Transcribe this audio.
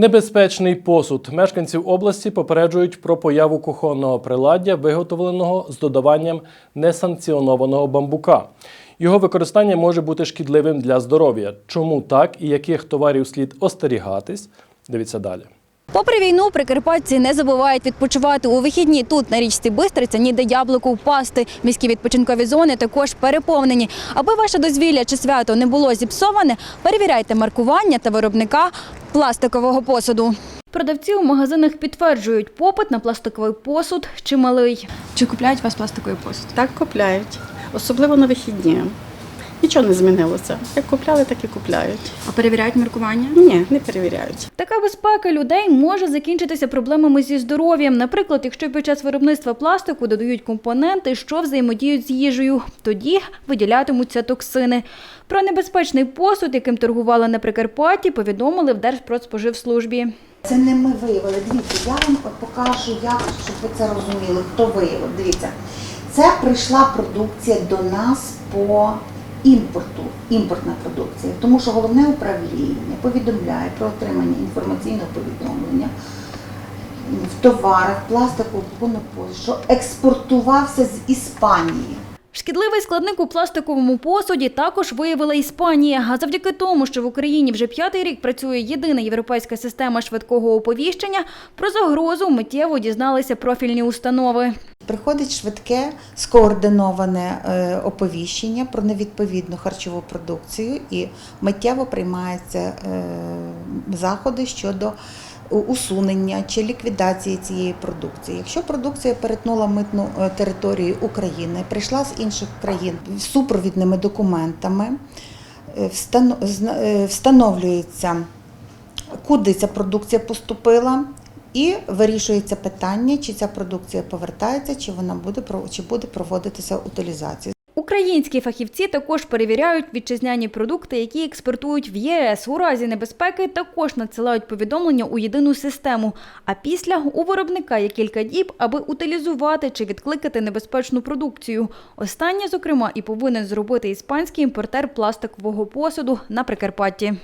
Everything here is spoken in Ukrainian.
Небезпечний посуд. Мешканців області попереджують про появу кухонного приладдя, виготовленого з додаванням несанкціонованого бамбука. Його використання може бути шкідливим для здоров'я. Чому так і яких товарів слід остерігатись? Дивіться далі. Попри війну, прикарпатці не забувають відпочивати у вихідні. Тут на річці Бистриця ніде яблуку впасти. Міські відпочинкові зони також переповнені. Аби ваше дозвілля чи свято не було зіпсоване, перевіряйте маркування та виробника пластикового посуду. Продавці у магазинах підтверджують, попит на пластиковий посуд чималий. Чи купляють вас пластиковий посуд? Так купляють, особливо на вихідні. Нічого не змінилося. Як купляли, так і купляють. А перевіряють маркування? Ні, не перевіряють. Така безпека людей може закінчитися проблемами зі здоров'ям. Наприклад, якщо під час виробництва пластику додають компоненти, що взаємодіють з їжею, тоді виділятимуться токсини. Про небезпечний посуд, яким торгували на Прикарпатті, повідомили в Держпродспоживслужбі. Це не ми виявили. Дивіться, я вам покажу, як, щоб ви це розуміли, хто виявив. Дивіться, це прийшла продукція до нас по імпорту, імпортна продукція. Тому що головне управління повідомляє про отримання інформаційного повідомлення в товарах пластикового посуду, що експортувався з Іспанії. Шкідливий складник у пластиковому посуді також виявила Іспанія. А завдяки тому, що в Україні вже п'ятий рік працює єдина європейська система швидкого оповіщення, про загрозу миттєво дізналися профільні установи. Приходить швидке скоординоване е, оповіщення про невідповідну харчову продукцію і миттєво приймаються е, заходи щодо усунення чи ліквідації цієї продукції. Якщо продукція перетнула митну е, територію України, прийшла з інших країн з супровідними документами, встановлюється куди ця продукція поступила, і вирішується питання, чи ця продукція повертається, чи вона буде чи буде проводитися утилізація. Українські фахівці також перевіряють вітчизняні продукти, які експортують в ЄС. У разі небезпеки також надсилають повідомлення у єдину систему. А після у виробника є кілька діб, аби утилізувати чи відкликати небезпечну продукцію. Останнє, зокрема, і повинен зробити іспанський імпортер пластикового посуду на Прикарпатті.